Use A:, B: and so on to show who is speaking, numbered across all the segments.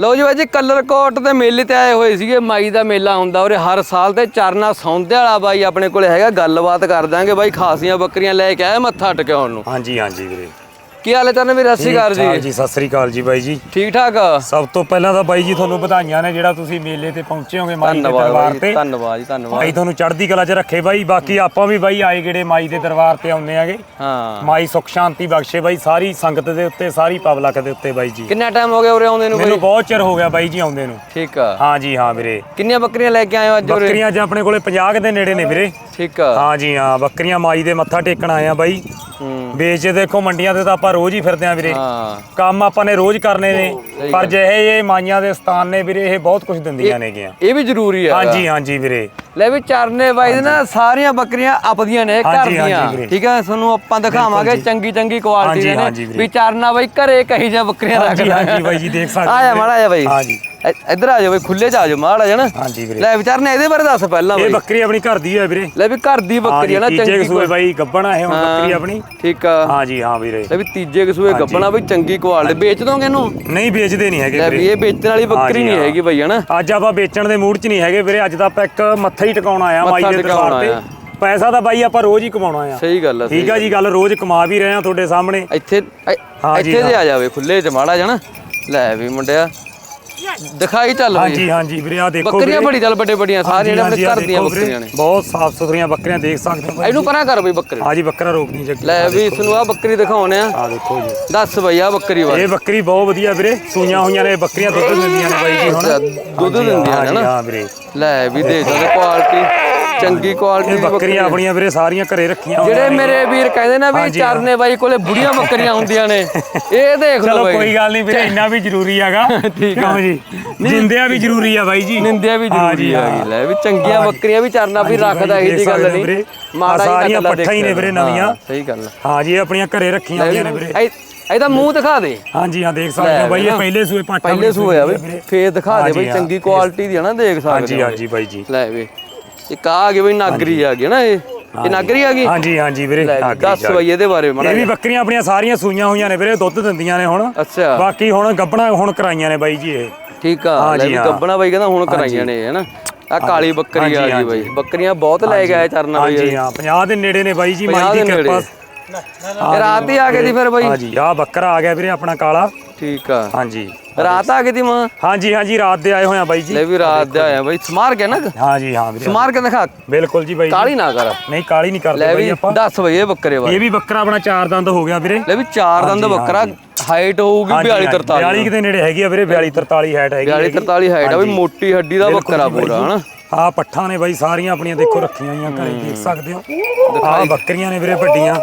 A: ਲਓ ਜੀ ਬਾਈ ਕਲਰਕੋਟ ਕਲਰ ਦੇ ਮੇਲੇ ਤੇ ਆਏ ਹੋਏ ਸੀਗੇ, ਮਾਈ ਦਾ ਮੇਲਾ ਹੁੰਦਾ ਉਰੇ ਹਰ ਸਾਲ ਤੇ ਚਰਨਾ ਸੌਂਦੇ ਵਾਲਾ ਬਾਈ ਆਪਣੇ ਕੋਲੇ ਹੈਗਾ, ਗੱਲਬਾਤ ਕਰ ਦਾਂਗੇ ਬਾਈ, ਖਾਸੀਆਂ ਬੱਕਰੀਆਂ ਲੈ ਕੇ ਆਏ ਮੱਥਾ ਟਿਕਾਉਣ ਨੂੰ।
B: ਹਾਂਜੀ ਹਾਂਜੀ ਵੀਰੇ।
A: ਕੀ ਹਾਲ ਹੈ ਤਨ ਵੀਰ? ਸਤਿ ਸ਼੍ਰੀ ਅਕਾਲ ਜੀ।
B: ਜੀ ਸਤਿ ਸ੍ਰੀ ਅਕਾਲ ਜੀ ਬਾਈ ਜੀ।
A: ਠੀਕ ਠਾਕ
B: ਸਭ ਤੋਂ ਪਹਿਲਾਂ ਤਾਂ ਬਾਈ ਜੀ ਤੁਹਾਨੂੰ ਵਧਾਈਆਂ ਨੇ ਜਿਹੜਾ ਤੁਸੀਂ ਮੇਲੇ ਤੇ ਪਹੁੰਚੇ ਹੋਗੇ ਮਾਈ ਦੇ ਦਰਬਾਰ
A: ਬਾਈ
B: ਤੇ।
A: ਧੰਨਵਾਦ ਜੀ ਧੰਨਵਾਦ।
B: ਮਾਈ ਤੁਹਾਨੂੰ ਚੜ੍ਹਦੀ ਕਲਾ 'ਚ ਰੱਖੇ ਬਾਈ ਬਾਕੀ ਆਪਾਂ ਵੀ ਬਾਈ ਆਏ ਗੇੜੇ ਮਾਈ ਦੇ ਦਰਬਾਰ ਤੇ ਆਉਂਦੇ ਆਗੇ।
A: ਹਾਂ।
B: ਮਾਈ ਸੁਖ ਸ਼ਾਂਤੀ ਬਖਸ਼ੇ ਬਾਈ ਸਾਰੀ ਸੰਗਤ ਦੇ ਉੱਤੇ ਸਾਰੀ ਪਬਲਿਕ ਦੇ ਉੱਤੇ ਬਾਈ ਜੀ।
A: ਕਿੰਨਾ ਟਾਈਮ ਹੋ ਗਿਆ ਉਰੇ ਆਉਂਦੇ ਨੂੰ
B: ਮੈਨੂੰ
A: ਬਾਈ
B: ਬਹੁਤ ਚਿਰ ਹੋ ਗਿਆ ਬਾਈ ਜੀ ਆਉਂਦੇ ਨੂੰ।
A: ਠੀਕ ਆ।
B: ਹਾਂ ਜੀ ਹਾਂ ਵੀਰੇ।
A: ਕਿੰਨੀਆਂ ਬੱਕਰੀਆਂ ਲੈ ਕੇ ਆਏ ਹੋ ਅੱਜ ਉਰੇ?
B: ਬੱਕਰੀਆਂ ਅੱਜ ਆਪਣੇ ਕੋਲੇ 50 ਦੇ ਨੇੜੇ ਨੇ ਵੀਰੇ।
A: ਠੀਕ ਆ।
B: ਹਾਂ ਜੀ ਹਾਂ ਬੱਕਰੀਆਂ ਮਾਈ ਦੇ ਮੱਥਾ ਟੇਕਣ ਆਏ ਆ ਬਾਈ।
A: ਹੂੰ।
B: ਵੇਚ ਦੇਖੋ ਮੰਡੀਆਂ ਤੇ ਤਾਂ ਆਪਾਂ ਰੋਜ਼ ਹੀ ਫਿਰਦੇ ਆ ਵੀਰੇ।
A: ਹਾਂ।
B: ਕੰਮ ਆਪਾਂ ਨੇ ਰੋਜ਼ ਕਰਨੇ ਨੇ ਪਰ ਜਿਹੇ ਇਹ ਮਾਈਆਂ ਦੇ ਸਥਾਨ ਨੇ ਵੀਰੇ ਇਹ ਬਹੁਤ ਕੁਝ ਦਿੰਦੀਆਂ ਨੇਗੀਆਂ।
A: ਇਹ ਵੀ ਜ਼ਰੂਰੀ ਆ
B: ਹਾਂਜੀ ਹਾਂਜੀ ਵੀਰੇ।
A: ਲੈ ਵੀ ਚਰਨੇ ਬਾਈ ਦੇ ਨਾ ਸਾਰੀਆਂ ਬੱਕਰੀਆਂ ਆਪਦੀਆਂ ਨੇ ਘਰ ਦੀਆਂ। ਠੀਕ ਹੈ ਤੁਹਾਨੂੰ ਆਪਾਂ ਦਿਖਾਵਾਂਗੇ ਚੰਗੀ ਚੰਗੀ ਕੁਆਲਿਟੀ ਦੇ ਨੇ। ਵੀ ਚਰਨਾ ਬਾਈ ਘਰੇ ਕਹੀ ਜਾਂ ਬੱਕਰੀਆਂ ਰੱਖਦਾ।
B: ਹਾਂਜੀ ਬਾਈ ਜੀ, ਦੇਖ ਸਕਦੇ
A: ਆਇਆ
B: ਵੀਰੇ।
A: ਮਾੜਾ ਜਾ ਬਾਈ।
B: ਹਾਂਜੀ।
A: ਇ- ਇੱਧਰ ਆ ਜਾ ਬਾਈ ਖੁੱਲੇ ਚ ਆ ਜਾ ਮਾੜਾ ਜਾ ਨਾ।
B: ਹਾਂਜੀ ਵੀਰੇ।
A: ਲੈ ਵਿਚਾਰਨੇ ਇਹਦੇ ਬਾਰੇ ਦੱਸ ਪਹਿਲਾਂ
B: ਇਹ
A: ਬਾਈ।
B: ਬੱਕਰੀ ਆਪਣੀ ਘਰ ਦੀ ਹੈ ਵੀਰੇ।
A: ਲੈ ਵੀ ਘਰ ਦੀ ਬੱਕਰੀ ਆ ਨਾ
B: ਤੀਜੇ
A: ਚੰਗੀ
B: ਕਸੂਏ ਬਾਈ ਗੱਬਣਾ ਹੈ ਹੁਣ ਬੱਕਰੀ ਆਪਣੀ।
A: ਠੀਕ ਆ।
B: ਹਾਂਜੀ ਹਾਂ ਵੀਰੇ।
A: ਲੈ ਵੀ ਤੀਜੇ ਕਸੂਏ ਗੱਬਣਾ ਬਈ ਚੰਗੀ ਕੁਆਲਿਟੀ। ਵੇਚ ਦੋਗੇ ਇਹਨੂੰ?
B: ਨਹੀਂ ਵੇਚਦੇ ਨਹੀਂ ਹੈਗੇ
A: ਲੈ ਵੀ
B: ਵੀਰੇ
A: ਇਹ ਵੇਚਣ ਵਾਲੀ ਬੱਕਰੀ
B: ਹਾਂਜੀ,
A: ਨਹੀਂ। ਹੈਗੀ ਬਈ ਹਨਾ?
B: ਅੱਜ ਆਪਾਂ ਵੇਚਣ ਦੇ ਮੂਡ 'ਚ ਨਹੀਂ ਹੈਗੇ ਵੀਰੇ। ਅੱਜ ਤਾਂ ਆਪਾਂ ਇੱਕ ਮੱਥਾ ਹੀ ਟਿਕਾਉਣ ਆਇਆ ਮਾਈ
A: ਮੱਥਾ
B: ਦੇ
A: ਟਿਕਾਉਣ
B: ਦਰਬਾਰ
A: ਆਇਆ।
B: ਤੇ ਪੈਸਾ ਤਾਂ ਬਾਈ ਆਪਾਂ ਰੋਜ਼ ਹੀ ਕਮਾਉਣਾ ਆ।
A: ਸਹੀ ਗੱਲ ਆ
B: ਠੀਕ ਆ ਜੀ ਗੱਲ ਰੋਜ਼ ਕਮਾ ਵੀ ਰਹੇ ਆ ਤੁਹਾਡੇ ਸਾਹਮਣੇ।
A: ਇੱਥੇ ਇ-
B: ਹਾਂਜੀ,
A: ਇੱਥੇ ਤੇ। ਆ ਜਾਵੇ ਖੁੱਲੇ ਚ ਮਾੜਾ ਜਣਾ ਲੈ ਵੀ ਮੁੰਡਿਆ। ਦਿਖਾਈ ਚੱਲ ਬਈ
B: ਹਾਂਜੀ ਹਾਂਜੀ ਵੀਰੇ ਆ ਦੇਖੋ
A: ਬੱਕਰੀਆਂ
B: ਵੀਰੇ।
A: ਬੜੀ ਚੱਲ ਵੱਡੇ ਵੱਡੀਆਂ ਸਾਰੀਆਂ
B: ਹਾਂਜੀ,
A: ਜਿਹੜੇ ਆਪਣੇ
B: ਹਾਂਜੀ,
A: ਘਰ ਦੀਆਂ
B: ਦੇਖੋ ਵੀਰੇ,
A: ਬੱਕਰੀਆਂ ਨੇ।
B: ਬਹੁਤ ਸਾਫ਼ ਸੁਥਰੀਆਂ ਬੱਕਰੀਆਂ ਦੇਖ ਸਕਦੇ ਹੋ
A: ਇਹਨੂੰ ਪਰਾਂ ਕਰ ਬਈ ਬੱਕਰੀ।
B: ਹਾਂਜੀ ਬੱਕਰਾ ਰੋਕ ਨਹੀਂ ਜੱਗੀ
A: ਲੈ ਵੀ ਇਸ ਨੂੰ ਆ ਬੱਕਰੀ ਦਿਖਾਉਣੇ ਆ।
B: ਆ ਦੇਖੋ ਜੀ।
A: ਦੱਸ ਬਈ ਆ ਬੱਕਰੀ ਬਾਰੇ।
B: ਇਹ ਬੱਕਰੀ ਬਹੁਤ ਵਧੀਆ ਵੀਰੇ ਸੂਈਆਂ ਹੋਈਆਂ ਨੇ ਬੱਕਰੀਆਂ ਦੁੱਧ ਦਿੰਦੀਆਂ ਨੇ ਬਾਈ ਜੀ ਹੁਣ।
A: ਅੱਛਾ, ਦੁੱਧ
B: ਹਾਂਜੀ,
A: ਦਿੰਦੀਆਂ ਨੇ
B: ਹਾਂਜੀ, ਹਾਂ ਵੀਰੇ।
A: ਲੈ ਵੀ ਦੇਖ ਸਕਦੇ ਕੁਆਲਿਟੀ ਚੰਗੀ ਕੁਆਲਿਟੀ
B: ਇਹ
A: ਦੀ ਬੱਕਰੀ
B: ਬੱਕਰੀਆਂ ਆਪਣੀਆਂ ਵੀਰੇ ਸਾਰੀਆਂ ਘਰੇ ਰੱਖੀਆਂ ਹੋਈਆਂ
A: ਜਿਹੜੇ
B: ਨੇ।
A: ਮੇਰੇ ਵੀਰ ਕਹਿੰਦੇ ਨਾ ਵੀ
B: ਹਾਂਜੀ, ਹਾਂ।
A: ਚਰਨੇ ਬਾਈ ਕੋਲੇ ਬੁੜੀਆਂ ਬੱਕਰੀਆਂ ਹੁੰਦੀਆਂ ਨੇ ਇਹ ਦੇਖ ਲਓ
B: ਚਲੋ
A: ਬਾਈ
B: ਕੋਈ ਗੱਲ ਨਹੀਂ ਵੀਰੇ ਇੰਨਾ ਵੀ ਜ਼ਰੂਰੀ ਹੈਗਾ
A: ਠੀਕ ਆ।
B: ਕਿਉਂ ਜੀ ਜਿੰਦਿਆਂ ਵੀ ਜ਼ਰੂਰੀ ਆ ਬਾਈ ਜੀ
A: ਨਿੰਦਿਆ ਵੀ
B: ਹਾਂਜੀ,
A: ਜ਼ਰੂਰੀ
B: ਹਾਂ।
A: ਹੈਗੀ ਲੈ ਵੀ ਚੰਗੀਆਂ
B: ਹਾਂਜੀ।
A: ਬੱਕਰੀਆਂ ਵੀ ਚਰਨਾ ਵੀ
B: ਹਾਂਜੀ,
A: ਰੱਖਦਾ ਇਹ ਜੀ ਗੱਲ
B: ਹੋ
A: ਨਹੀਂ
B: ਵੀਰੇ।
A: ਮਾੜਾ ਹੀ
B: ਸਾਰੀਆਂ
A: ਕੱਲਾ
B: ਪੱਠਾਂ ਹੀ ਨੇ
A: ਦੇਖਿਆ।
B: ਵੀਰੇ ਨਵੀਆਂ।
A: ਹਾਂ, ਸਹੀ ਗੱਲ
B: ਹਾਂ ਜੀ ਇਹ ਆਪਣੀਆਂ ਘਰੇ ਰੱਖੀਆਂ ਹੋਈਆਂ ਨੇ ਵੀਰੇ
A: ਇਹ ਇਹਦਾ ਮੂੰਹ ਦਿਖਾ ਦੇ
B: ਹਾਂਜੀ ਹਾਂ ਦੇਖ ਸਕਦੇ ਹੋ ਬਾਈ ਇਹ। ਪਹਿਲੇ ਸੂਏ ਪਾਠਾ
A: ਪਹਿਲੇ ਸੂਏ ਆ ਬਈ ਫੇਰ ਦਿਖਾ ਦੇ ਬਈ
B: ਹਾਂ।
A: ਚੰਗੀ ਕੁਆਲਿਟੀ ਦੀ ਹੈ ਨਾ ਦੇਖ ਸਕਦੇ
B: ਹਾਂਜੀ
A: ਹੋ
B: ਹਾਂਜੀ ਬਾਈ ਜੀ
A: ਲੈ ਵੇ ਇੱਕ ਆ ਗਈ ਬਈ ਨਾਗਰੀ ਆ ਗਈ ਨਾ ਇਹ? ਇਹ ਨਾਗਰੀ ਆ ਗਈ?
B: ਹਾਂਜੀ ਹਾਂਜੀ ਵੀਰੇ ਨਾਗਰੀ
A: ਦੱਸ। ਬਈ ਇਹਦੇ ਬਾਰੇ ਮਾੜਾ
B: ਇਹ ਵੀ। ਬੱਕਰੀਆਂ ਆਪਣੀਆਂ ਸਾਰੀਆਂ ਸੂਈਆਂ ਹੋਈਆਂ ਨੇ ਵੀਰੇ ਦੁੱਧ ਦਿੰਦੀਆਂ ਨੇ ਹੁਣ।
A: ਅੱਛਾ।
B: ਬਾਕੀ ਹੁਣ ਗੱਬਣਾ ਹੁਣ ਕਰਾਈਆਂ ਨੇ ਬਾਈ ਜੀ ਇਹ।
A: ਠੀਕ ਆ ਲੈ। ਗੱਬਣਾ ਬਾਈ ਕਹਿੰਦਾ ਹੁਣ ਕਰਾਈਆਂ ਨੇ ਹੈ ਨਾ ਆ ਕਾਲੀ ਬੱਕਰੀ ਆ ਗਈ। ਬਾਈ। ਬੱਕਰੀਆਂ ਬਹੁਤ ਲੈ ਆਏ ਚਰਨਾ ਬਾਈ
B: ਹਾਂਜੀ ਹਾਂ 50 ਦੇ ਨੇੜੇ ਨੇ ਬਾਈ ਜੀ
A: 50
B: ਮਾਈ ਦੀ ਕਿਰਪਾ।
A: ਰਾਤ ਹੀ ਆ ਗਈ ਦੀ ਫਿਰ ਬਾਈ?
B: ਹਾਂਜੀ ਆ ਬੱਕਰਾ ਆ ਗਿਆ ਵੀਰੇ ਆਪਣਾ ਕਾਲਾ।
A: ਠੀਕ ਆ।
B: ਹਾਂਜੀ।
A: ਰਾਤ ਆ ਗਈ ਦੀ ਮਾਂ?
B: ਹਾਂਜੀ ਹਾਂਜੀ ਰਾਤ ਦੇ ਆਏ ਹੋਏ ਆ ਬਾਈ ਜੀ।
A: ਲੈ ਵੀ ਰਾਤ ਦੇ ਆਇਆ ਬਾਈ। ਸਮਾਰ ਕੇ ਨਾ?
B: ਹਾਂਜੀ ਹਾਂ ਵੀਰੇ
A: ਸਮਾਰ ਕੇ ਦਿਖਾ
B: ਬਿਲਕੁਲ ਜੀ ਬਾਈ।
A: ਕਾਲੀ ਨਾ ਕਰ।
B: ਨਹੀਂ ਕਾਲੀ ਨਹੀਂ ਕਰਦੇ ਬਾਈ ਆਪਾਂ।
A: ਦੱਸ ਬਈ ਇਹ ਬੱਕਰੇ ਬਾਰੇ।
B: ਇਹ ਵੀ ਬੱਕਰਾ ਆਪਣਾ ਚਾਰ ਦੰਦ ਹੋ ਗਿਆ ਵੀਰੇ।
A: ਲੈ ਵੀ ਚਾਰ ਦੰਦ ਬੱਕਰਾ। ਹਾਈਟ ਹੋਊਗੀ 42 43
B: 42 ਦੇ। ਨੇੜੇ ਹੈਗੀ ਆ ਵੀਰੇ 42 43 ਹਾਈਟ ਹੈਗੀ
A: 42 43 ਹਾਈਟ ਆ ਵੀ
B: ਹਾਂਜੀ।
A: ਮੋਟੀ ਹੱਡੀ ਦਾ ਬੱਕਰਾ
B: ਬਾਈ
A: ਪੂਰਾ। ਹਨਾ?
B: ਆਹ ਪੱਠਾਂ ਨੇ ਬਾਈ ਸਾਰੀਆਂ ਆਪਣੀਆਂ ਦੇਖੋ ਰੱਖੀਆਂ ਹੋਈਆਂ ਘਰੇ ਦੇਖ ਸਕਦੇ ਹੋ। ਆਹ ਬੱਕਰੀਆਂ ਨੇ ਵੀਰੇ ਵੱਡੀਆਂ।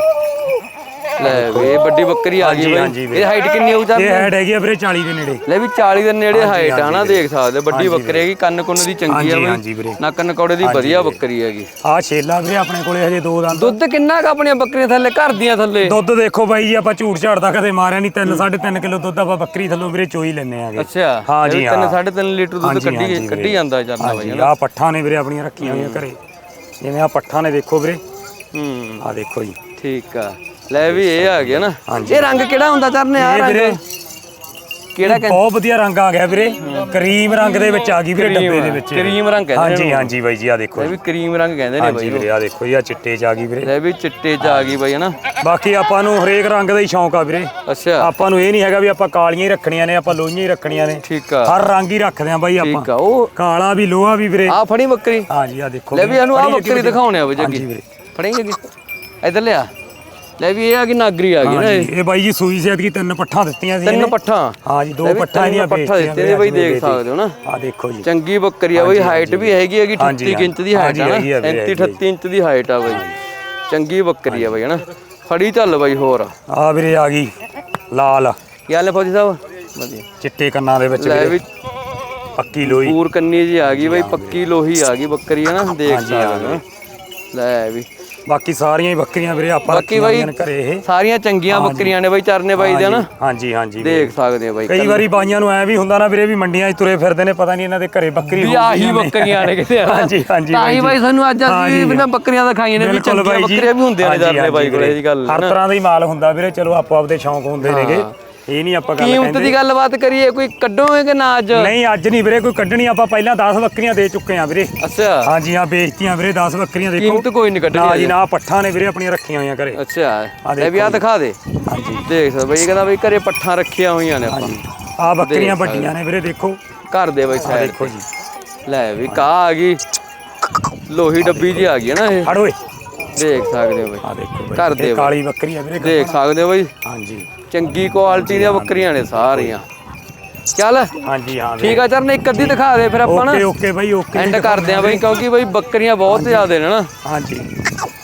A: ਲੈ ਵੀ ਵੱਡੀ ਬੱਕਰੀ ਆ ਗਈ
B: ਹਾਂਜੀ,
A: ਬਈ।
B: ਹਾਂਜੀ।
A: ਇਹ ਹਾਈਟ ਕਿੰਨੀ ਹੋਊ
B: ਇਹ ਹਾਈਟ ਹੈਗੀ ਆ ਵੀਰੇ 40 ਦੇ ਨੇੜੇ।
A: ਲੈ ਵੀ 40 ਦੇ ਨੇੜੇ ਹਾਈਟ ਆ ਨਾ
B: ਹਾਂਜੀ
A: ਦੇਖ ਸਕਦੇ ਹੋ। ਵੱਡੀ
B: ਹਾਂਜੀ
A: ਬੱਕਰੀ ਹੈਗੀ ਕੰਨ ਕੁੰਨ ਦੀ ਚੰਗੀ ਆ
B: ਹਾਂਜੀ,
A: ਬਈ।
B: ਵੀਰੇ।
A: ਨੱਕ ਨਕੌੜੇ ਦੀ ਵਧੀਆ ਬੱਕਰੀ ਹੈਗੀ।
B: ਆਹ ਛੇਲਾ ਵੀਰੇ ਆਪਣੇ ਕੋਲੇ ਹਜੇ ਦੋ ਦੰਦ।
A: ਦੁੱਧ ਕਿੰਨਾ ਕ ਆਪਣੀਆਂ ਬੱਕਰੀਆਂ ਥੱਲੇ ਘਰ ਦੀਆਂ ਥੱਲੇ?
B: ਦੁੱਧ ਦੇਖੋ ਬਾਈ ਜੀ ਆਪਾਂ ਝੂਠ ਝਾੜਦਾ ਕਦੇ ਮਾਰਿਆ ਨਹੀਂ 3 3.5 ਕਿਲੋ ਦੁੱਧ ਆਪਾਂ ਬੱਕਰੀ ਥੱਲੋਂ ਵੀਰੇ ਚੋਈ ਲੈਨੇ ਆਗੇ।
A: ਅੱਛਾ
B: ਹਾਂ।
A: ਸਾਢੇ 3 ਲੀਟਰ ਦੁੱਧ
B: ਹਾਂਜੀ,
A: ਕੱਢੀ
B: ਹਾਂਜੀ
A: ਕੱਢੀ
B: ਵੀਰੇ।
A: ਜਾਂਦਾ ਜਾਂਦਾ ਬਈ
B: ਹਾਂਜੀ ਆਹ ਪੱਠਾਂ ਨੇ ਵੀਰੇ ਆਪਣੀਆਂ ਰੱਖੀਆਂ ਹੋਈਆਂ ਘਰੇ। ਜਿਵੇਂ ਆਹ ਪੱਠਾਂ ਨੇ ਦੇਖੋ ਵੀਰੇ।
A: ਹੂੰ।
B: ਆਹ ਦੇਖੋ ਜੀ।
A: ਠੀਕ ਆ। ਲੈ ਵੀ ਇਹ ਆ ਗਿਆ ਨਾ।
B: ਹਾਂਜੀ।
A: ਇਹ ਰੰਗ ਕਿਹੜਾ ਹੁੰਦਾ ਚਰਨੇ ਆ?
B: ਇਹ
A: ਰੰਗ
B: ਵੀਰੇ
A: ਕਿਹੜਾ
B: ਇਹ ਬਹੁਤ ਵਧੀਆ ਰੰਗ ਆ ਗਿਆ ਵੀਰੇ। ਕਰੀਮ ਰੰਗ ਦੇ ਵਿੱਚ ਆ ਗਈ ਵੀਰੇ ਡੱਬੇ ਦੇ ਵਿੱਚ। ਇਹ।
A: ਕਰੀਮ ਰੰਗ ਕਹਿੰਦੇ
B: ਹਾਂਜੀ। ਹਾਂਜੀ ਬਾਈ ਜੀ ਆ ਦੇਖੋ
A: ਲੈ
B: ਜੀ।
A: ਵੀ ਕਰੀਮ ਰੰਗ ਕਹਿੰਦੇ ਨੇ
B: ਹਾਂਜੀ
A: ਬਈ
B: ਵੀਰੇ ਆ ਦੇਖੋ ਜੀ ਆ ਚਿੱਟੇ ਚ ਆ ਗਈ ਵੀਰੇ।
A: ਲੈ ਵੀ ਚਿੱਟੇ ਚ ਆ ਗਈ ਬਈ ਹਨਾ?
B: ਬਾਕੀ ਆਪਾਂ ਨੂੰ ਹਰੇਕ ਰੰਗ ਦਾ ਹੀ ਸ਼ੌਂਕ ਆ ਵੀਰੇ।
A: ਅੱਛਾ।
B: ਆਪਾਂ ਨੂੰ ਇਹ ਨਹੀਂ ਹੈਗਾ ਵੀ ਆਪਾਂ ਕਾਲੀਆਂ ਹੀ ਰੱਖਣੀਆਂ ਨੇ ਆਪਾਂ ਲੋਹੀਆਂ ਹੀ ਰੱਖਣੀਆਂ ਨੇ।
A: ਠੀਕ ਆ।
B: ਹਰ ਰੰਗ ਹੀ ਰੱਖਦੇ ਆ ਬਾਈ
A: ਠੀਕ
B: ਆਪਾਂ
A: ਆ ਉਹ
B: ਕਾਲਾ ਵੀ ਲੋਹਾ ਵੀ ਵੀਰੇ।
A: ਆ ਫੜੀ ਬੱਕਰੀ।
B: ਹਾਂਜੀ ਆ ਦੇਖੋ
A: ਲੈ ਵੀ ਇਹਨੂੰ ਆ ਬੱਕਰੀ ਦਿਖਾਉਣੇ ਆ ਬਈ
B: ਹਾਂਜੀ
A: ਜੱਗੀ
B: ਵੀਰੇ।
A: ਫੜੇਂਗੇ ਜੀ ਇੱਧਰ ਲਿਆ। ਲੈ ਵੀ ਇਹ ਆ ਕਿ ਨਾਗਰੀ ਆ ਗਈ ਨਾ ਇਹ।
B: ਇਹ ਬਾਈ ਜੀ ਸੂਈ ਸੇਤ ਕੀ ਤਿੰਨ ਪੱਠਾਂ ਦਿੱਤੀਆਂ ਸੀ
A: ਤਿੰਨ ਪੱਠਾਂ।
B: ਹਾਂਜੀ ਦੋ
A: ਲੈ ਵੀ
B: ਪੱਠਾਂ ਇਹਦੀਆਂ
A: ਪੱਠਾਂ
B: ਵੇਚਤੀਆਂ
A: ਦਿੱਤੇ ਨੇ ਬਈ ਦੇਖ ਸਕਦੇ ਹੋ ਨਾ।
B: ਆ ਦੇਖੋ ਜੀ।
A: ਚੰਗੀ ਬੱਕਰੀ ਆ ਬਈ ਹਾਈਟ ਵੀ ਹੈਗੀ ਹੈਗੀ 38
B: ਹਾਂਜੀ,
A: ਇੰਚ ਦੀ ਹਾਈਟ ਆ ਨਾ।
B: ਹੈਗੀ ਆ ਵੀਰੇ,
A: 35 38 ਇੰਚ ਦੀ ਹਾਈਟ ਆ ਬਈ। ਚੰਗੀ ਬੱਕਰੀ ਆ ਬਈ ਹਨਾ ਫੜੀ ਚੱਲ ਬਈ ਹੋਰ।
B: ਆ ਵੀਰੇ ਆ ਗਈ ਲਾਲ।
A: ਕੀ ਹਾਲ ਹੈ ਫੌਜੀ ਸਾਹਿਬ? ਵਧੀਆ।
B: ਚਿੱਟੇ ਕੰਨਾਂ ਦੇ ਵਿੱਚ
A: ਲੈ ਵੀ
B: ਪੱਕੀ ਲੋਈ
A: ਪੂਰ ਕੰਨੀ ਜੀ ਆ ਗਈ ਬਈ ਪੱਕੀ ਲੋਹੀ ਆ ਗਈ ਬੱਕਰੀ ਹੈ ਨਾ। ਦੇਖ
B: ਹਾਂ
A: ਸਕਦੇ ਹੋ ਲੈ ਵੀ।
B: ਬਾਕੀ ਸਾਰੀਆਂ ਹੀ ਬੱਕਰੀਆਂ ਵੀਰੇ ਆਪਾਂ
A: ਬਾਕੀ
B: ਰੱਖੀਆਂ
A: ਬਾਈ
B: ਹੋਈਆਂ ਨੇ ਘਰੇ ਇਹ
A: ਸਾਰੀਆਂ ਚੰਗੀਆਂ ਬੱਕਰੀਆਂ ਨੇ ਬਈ ਚਰਨੇ ਬਾਈ ਦੇ ਨਾ
B: ਹਾਂਜੀ ਹਾਂਜੀ ਵੀਰੇ।
A: ਦੇਖ ਸਕਦੇ ਹੋ ਬਾਈ
B: ਕਈ ਵਾਰੀ ਬਾਈਆਂ ਨੂੰ ਐ ਵੀ ਹੁੰਦਾ ਨਾ ਵੀਰੇ ਵੀ ਮੰਡੀਆਂ 'ਚ ਤੁਰੇ ਫਿਰਦੇ ਨੇ ਪਤਾ ਨਹੀਂ ਇਹਨਾਂ ਦੇ ਘਰੇ ਬੱਕਰੀ
A: ਵੀ
B: ਹੋਊਗੀ
A: ਆਹੀ
B: ਜਾਂ ਨਹੀਂ।
A: ਬੱਕਰੀਆਂ ਨੇ ਕਿਤੇ।
B: ਹਾਂਜੀ ਹਾਂਜੀ
A: ਤਾਂ ਹੀ ਬਾਈ ਸਾਨੂੰ ਅੱਜ ਅਸੀਂ
B: ਹਾਂਜੀ।
A: ਬਿਨਾਂ ਬੱਕਰੀਆਂ ਦਿਖਾਈਆਂ ਨੇ ਵੀ
B: ਬਿਲਕੁਲ
A: ਚੰਗੀਆਂ
B: ਬਾਈ ਜੀ
A: ਬੱਕਰੀਆਂ ਵੀ ਹੁੰਦੀਆਂ ਨੇ
B: ਹਾਂਜੀ,
A: ਚਰਨੇ ਬਾਈ ਕੋਲ ਇਹ ਗੱਲ
B: ਹਰ
A: ਨਾ।
B: ਤਰ੍ਹਾਂ ਦਾ ਹੀ ਮਾਲ ਹੁੰਦਾ ਵੀਰੇ ਚਲੋ ਆਪੋ ਆਪਦੇ ਸ਼ੌਂਕ ਹੁੰਦੇ ਨੇਗੇ ਇਹ ਨਹੀਂ ਆਪਾਂ ਗੱਲ
A: ਕੀਮਤ ਦੀ ਗੱਲਬਾਤ ਕਰੀਏ? ਕੋਈ ਕੱਢੋਗੇ ਕਿ ਨਾ ਅੱਜ?
B: ਨਹੀਂ ਅੱਜ ਨਹੀਂ ਵੀਰੇ ਕੋਈ ਕੱਢਣੀ ਆਪਾਂ ਪਹਿਲਾਂ 10 ਬੱਕਰੀਆਂ ਦੇ ਚੁੱਕੇ ਆ ਵੀਰੇ।
A: ਅੱਛਾ।
B: ਹਾਂਜੀ ਹਾਂ ਵੇਚਤੀਆਂ ਵੀਰੇ 10 ਬੱਕਰੀਆਂ ਦੇਖੋ।
A: ਕੀਮਤ ਕੋਈ ਨਹੀਂ
B: ਨਾ
A: ਕੱਢਣੀ
B: ਜੀ ਨਾ ਪੱਠਾਂ ਨੇ ਵੀਰੇ ਆਪਣੀਆਂ ਰੱਖੀਆਂ ਹੋਈਆਂ ਘਰੇ।
A: ਅੱਛਾ। ਲੈ ਵੀ ਆ
B: ਦੇਖੋ
A: ਦੇ।
B: ਹਾਂਜੀ।
A: ਦੇਖ ਸਕ ਬਈ ਇਹ ਕਹਿੰਦਾ ਬਈ ਘਰੇ ਪੱਠਾਂ ਰੱਖੀਆਂ ਹੋਈਆਂ ਨੇ ਆਪਾਂ।
B: ਆ ਬੱਕਰੀਆਂ। ਵੱਡੀਆਂ ਨੇ ਵੀਰੇ ਦੇਖੋ।
A: ਘਰ ਦੇ ਬਈ ਸਾਈਡ
B: ਦੇਖੋ ਜੀ।
A: ਲੈ ਵੀ ਕਾ ਆ ਗਈ। ਲੋਹੀ ਡੱਬੀ ਜੀ ਆ ਗਈ ਨਾ ਇਹ।
B: ਫੜ ਓਏ।
A: ਦੇਖ ਸਕਦੇ ਹੋ ਬਈ।
B: ਆ ਦੇਖੋ
A: ਘਰ
B: ਬਈ
A: ਦੇ
B: ਇਹ ਕਾਲੀ ਬੱਕਰੀ ਆ ਵੀਰੇ
A: ਦੇਖ ਸਕਦੇ ਹੋ ਬਈ।
B: ਹਾਂਜੀ।
A: ਚੰਗੀ ਕੁਆਲਿਟੀ ਦੀਆਂ ਬੱਕਰੀਆਂ ਨੇ ਸਾਰੀਆਂ। ਚੱਲ।
B: ਹਾਂਜੀ ਹਾਂ
A: ਠੀਕ ਆ ਚਰਨ ਇੱਕ ਅੱਧੀ ਦਿਖਾ ਦੇ ਫਿਰ ਆਪਾਂ ਨਾ।
B: Okay okay bye okay.
A: End ਕਰਦੇ ਆ ਬਈ ਕਿਉਂਕਿ ਬਈ ਬੱਕਰੀਆਂ ਬਹੁਤ ਜ਼ਿਆਦੇ ਨੇ ਨਾ।
B: ਹਾਂਜੀ।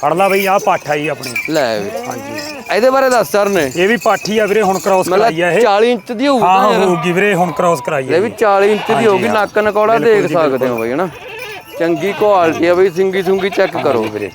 B: ਫੜ ਲਾ ਬਈ ਆ ਪਾਠਾ ਹੀ ਆਪਣੀ।
A: ਲੈ ਵੀ।
B: ਹਾਂਜੀ।
A: ਇਹਦੇ ਬਾਰੇ ਦੱਸ ਚਰਨ
B: ਇਹ ਵੀ ਪਾਠੀ ਆ ਵੀਰੇ ਹੁਣ ਕ੍ਰਾਸ ਕਰਾਈ ਆ ਇਹ।
A: 40 ਇੰਚ ਦੀ ਹੋਊ
B: ਹਾਂ ਹੋਊਗੀ ਵੀਰੇ ਹੁਣ ਕ੍ਰਾਸ ਕਰਾਈ
A: ਇਹ
B: ਆ
A: ਵੀ 40 ਇੰਚ ਦੀ ਹੋਊਗੀ। ਨੱਕ ਨਕੌੜਾ ਦੇਖ ਸਕਦੇ ਹੋ ਬਈ ਹਨਾ। ਚੰਗੀ ਕੁਆਲਿਟੀ ਆ ਬਈ ਸਿੰਗੀ ਸੁੰਗੀ ਚੈੱਕ ਕਰੋ।
B: ਵੀਰੇ।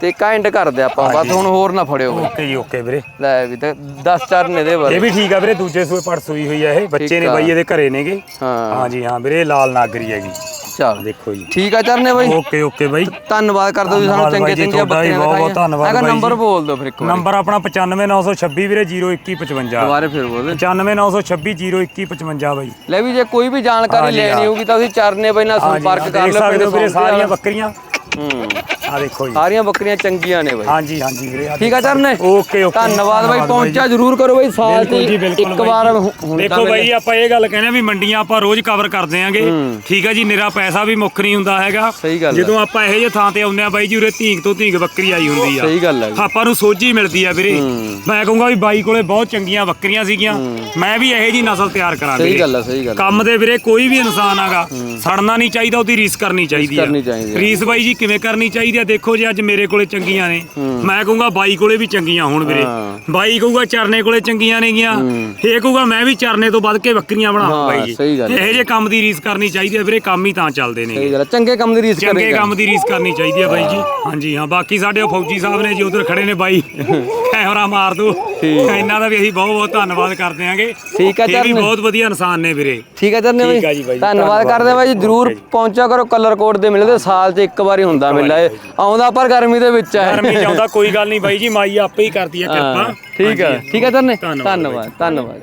A: ਤੇ ਕਾਇੰਡ ਕਰਦੇ ਆਪਾਂ ਬਸ ਹੁਣ ਹੋਰ ਨਾ ਫੜਿਓ। ਬਈ
B: ਓਕੇ ਜੀ ਓਕੇ ਵੀਰੇ।
A: ਲੈ ਵੀ ਤੇ 10 ਚਰਨ ਇਹਦੇ
B: ਇਹ
A: ਬਾਰੇ
B: ਵੀ ਠੀਕ ਆ ਵੀਰੇ ਦੂਜੇ ਸੂਏ ਪੜ ਸੂਈ ਹੋਈ ਆ ਇਹ ਬੱਚੇ
A: ਠੀਕ
B: ਨੇ
A: ਆ।
B: ਬਾਈ ਇਹਦੇ ਘਰੇ ਨੇਗੇ।
A: ਹਾਂ।
B: ਹਾਂਜੀ ਹਾਂ ਵੀਰੇ ਇਹ ਲਾਲ ਨਾਗਰੀ ਹੈਗੀ।
A: ਚਲ।
B: ਦੇਖੋ ਜੀ।
A: ਠੀਕ ਆ ਚਰਨੇ ਬਈ।
B: Okay okay bye.
A: ਧੰਨਵਾਦ ਕਰ ਦਿਓ ਜੀ ਸਾਨੂੰ
B: ਧੰਨਵਾਦ
A: ਚੰਗੇ
B: ਬਾਈ ਜੀ,
A: ਚੰਗੀਆਂ
B: ਤੁਹਾਡਾ ਵੀ ਬਹੁਤ ਬਹੁਤ ਧੰਨਵਾਦ ਬਾਈ
A: ਨੰਬਰ
B: ਜੀ।
A: ਬੋਲ ਦਿਓ ਫਿਰ ਇੱਕ ਵਾਰ।
B: ਨੰਬਰ ਆਪਣਾ 95926 ਵੀਰੇ 0155
A: ਦੁਬਾਰੇ ਫਿਰ ਬੋਲ
B: 95926 0155 ਬਾਈ।
A: ਲੈ ਵੀ ਜੇ ਕੋਈ ਵੀ ਜਾਣਕਾਰੀ
B: ਹਾਂਜੀ,
A: ਲੈਣੀ
B: ਹਾਂ।
A: ਹੋਊਗੀ ਤਾਂ ਤੁਸੀਂ ਚਰਨੇ ਬਾਈ ਨਾਲ ਸੰਪਰਕ
B: ਹਾਂ,
A: ਕਰ
B: ਦੇਖ
A: ਲਿਓ
B: ਸਕਦੇ ਹੋ ਵੀਰੇ ਸਾਰੀਆਂ ਬੱਕਰੀਆਂ।
A: ਹੂੰ।
B: ਆ ਦੇਖੋ ਜੀ।
A: ਸਾਰੀਆਂ ਬੱਕਰੀਆਂ ਚੰਗੀਆਂ ਨੇ ਬਾਈ।
B: ਹਾਂਜੀ ਹਾਂਜੀ ਵੀਰੇ
A: ਠੀਕ ਆ ਚਰਨੇ?
B: Okay okay.
A: ਧੰਨਵਾਦ ਬਾਈ ਪਹੁੰਚਿਆ ਜ਼ਰੂਰ ਕਰੋ ਬਾਈ ਸਾਲ
B: ਬਿਲਕੁਲ
A: ਇੱਕ ਵਾਰ
B: ਦੇਖੋ। ਬਾਈ ਆਪਾਂ ਇਹ ਗੱਲ ਕਹਿੰਦੇ ਆ ਵੀ ਮੰਡੀਆਂ ਆਪਾਂ ਰੋਜ਼ ਕਵਰ ਕਰਦੇ ਆਂਗੇ। ਠੀਕ ਆ ਜੀ ਨਿਰਾ ਪੈਸਾ ਵੀ ਮੁੱਖ ਨਹੀਂ ਹੁੰਦਾ ਹੈਗਾ।
A: ਸਹੀ ਗੱਲ ਆ।
B: ਜਦੋਂ ਆਪਾਂ ਇਹੋ ਜਿਹੇ ਥਾਂ ਤੇ ਆਉਂਦੇ ਆ ਬਾਈ ਜੀ ਉਰੇ ਧੀਂਗ ਤੋਂ ਧੀਂਗ ਬੱਕਰੀ ਆਈ ਹੁੰਦੀ ਆ।
A: ਸਹੀ ਗੱਲ ਹੈ
B: ਆਪਾਂ ਨੂੰ ਸੋਝੀ ਮਿਲਦੀ ਆ ਵੀਰੇ। ਮੈਂ ਕਹੂੰਗਾ ਵੀ ਬਾਈ ਕੋਲੇ ਬਹੁਤ ਚੰਗੀਆਂ ਬੱਕਰੀਆਂ ਸੀਗੀਆਂ। ਮੈਂ ਵੀ ਇਹੋ ਜੀ ਨਸਲ ਤਿਆਰ ਕਰਾਂ
A: ਸਹੀ ਗੱਲ ਹੈ ਸਹੀ ਗੱਲ ਆ।
B: ਕੰਮ ਦੇ ਵੀਰੇ ਕੋਈ ਵੀ ਇਨਸਾਨ ਆਗਾ ਸੜਨਾ ਨਹੀਂ ਚਾਹੀਦਾ ਉਹਦੀ ਰੀਸ ਆ।
A: ਕਰਨੀ ਚਾਹੀਦੀ ਆ।
B: ਰੀਸ ਬਾਈ ਜੀ ਕਿਵੇਂ ਕਰਨੀ ਚਾਹੀਦੀ ਆ ਦੇਖੋ ਜੀ ਅੱਜ ਮੇਰੇ ਕੋਲੇ ਚੰਗੀਆਂ ਨੇ। ਮੈਂ ਕਹੂੰਗਾ ਬਾਈ ਕੋਲੇ ਵੀ ਚੰਗੀਆਂ ਹੋਣ ਵੀਰੇ।
A: ਹਾਂ।
B: ਬਾਈ ਕਹੂਗਾ ਚਰਨੇ ਕੋਲੇ ਚੰਗੀਆਂ ਨੇਗੀਆਂ। ਇਹ ਕਹੂਗਾ ਮੈਂ ਵੀ ਚਰਨੇ ਤੋਂ ਵੱਧ ਕੇ ਬੱਕਰੀਆਂ ਬਣਾਵਾਂ
A: ਹਾਂ,
B: ਬਾਈ ਜੀ।
A: ਹੈ।
B: ਇਹੋ ਜਿਹੇ ਕੰਮ ਦੀ ਰੀਸ ਕਰਨੀ ਚਾਹੀਦੀ ਆ ਵੀਰੇ ਕੰਮ ਹੀ ਤਾਂ ਚੱਲਦੇ ਨੇ
A: ਸਹੀ ਗੱਲ ਆ। ਚੰਗੇ ਕੰਮ ਦੀ ਰੀਸ
B: ਚੰਗੇ
A: ਕਰੇਗਾ
B: ਕੰਮ ਦੀ ਰੀਸ ਕਰਨੀ ਚਾਹੀਦੀ ਆ ਬਾਈ ਜੀ। ਹਾਂਜੀ ਹਾਂ ਬਾਕੀ ਸਾਡੇ ਉਹ ਫੌਜੀ ਸਾਹਿਬ ਨੇ ਜੀ ਉਧਰ ਖੜੇ ਨੇ ਬਾਈ। ਕੈਮਰਾ ਮਾਰ ਦੋ। ਇਹਨਾਂ ਦਾ ਵੀ ਅਸੀਂ ਬਹੁਤ ਬਹੁਤ ਧੰਨਵਾਦ ਕਰਦੇ ਆਂਗੇ
A: ਠੀਕ ਆ
B: ਇਹ ਵੀ
A: ਚਰਨ।
B: ਬਹੁਤ ਵਧੀਆ ਇਨਸਾਨ ਨੇ ਵੀਰੇ।
A: ਠੀਕ ਹੈ ਚਰਨੇ
B: ਠੀਕ ਆ ਜੀ ਬਾਈ,
A: ਬਾਈ ਧੰਨਵਾਦ ਕਰਦੇ ਆ ਬਾਈ। ਜੀ। ਜਰੂਰ। ਪਹੁੰਚਿਆ ਕਰੋ ਕਲਰ ਕੋਡ ਦੇ ਮਿਲਦੇ। ਸਾਲ 'ਚ ਇੱਕ ਵਾਰੀ ਹੁੰਦਾ ਮੇਲਾ। ਇਹ ਆਉਂਦਾ ਪਰ ਗਰਮੀ ਦੇ ਵਿੱਚ ਹੈ
B: ਗਰਮੀ ਚਾਹੁੰਦਾ ਕੋਈ ਗੱਲ ਨਹੀਂ ਬਾਈ ਜੀ। ਮਾਈ ਆਪੇ ਹੀ ਕਰਦੀ ਆ ਕਿਰਪਾ।
A: ਠੀਕ ਹੈ
B: ਹਾਂਜੀ।
A: ਠੀਕ ਹੈ ਚਰਨੇ। ਧੰਨਵਾਦ। ਧੰਨਵਾਦ।